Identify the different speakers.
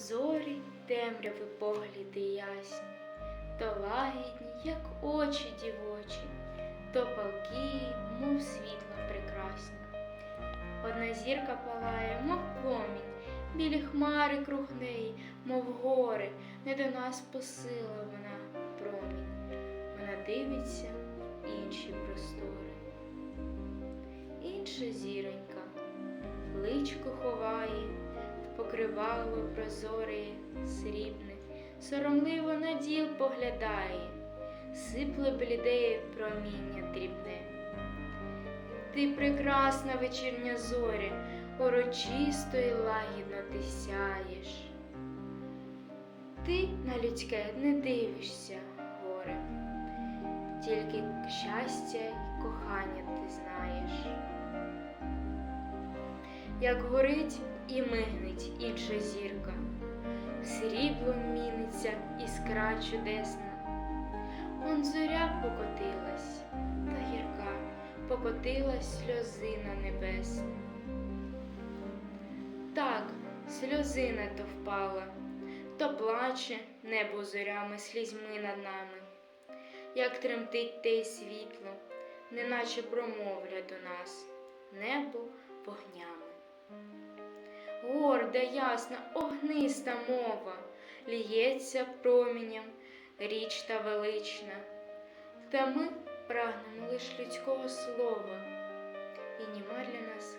Speaker 1: зорі, темряви погляди ясні, то лагідні, як очі дівочі, то палкі, мов світло прекрасні. Одна зірка палає, мов пломінь, білі хмари круг неї, мов гори, не до нас посила вона промінь. Вона дивиться інші простори. Інша зіронька, личко ховає, покривало прозоре, срібне, соромливо на діл поглядає, сипле бліде проміння дрібне. Ти прекрасна вечірня зоря, урочисто і лагідно ти сяєш. Ти на людське не дивишся, горе, тільки щастя й кохання ти знаєш. Як горить і мигнить інша зірка, сріблом міниться іскра чудесна. Он зоря покотилась, та гірка, покотилась сльозина небесна. Так, сльозина то впала, то плаче небо зорями слізьми над нами, як тремтить те й світло, неначе промовля до нас, небо. Горда, ясна, огниста мова, ліється промінням, річ та велична. Та ми прагнемо лиш людського слова, і німа для нас.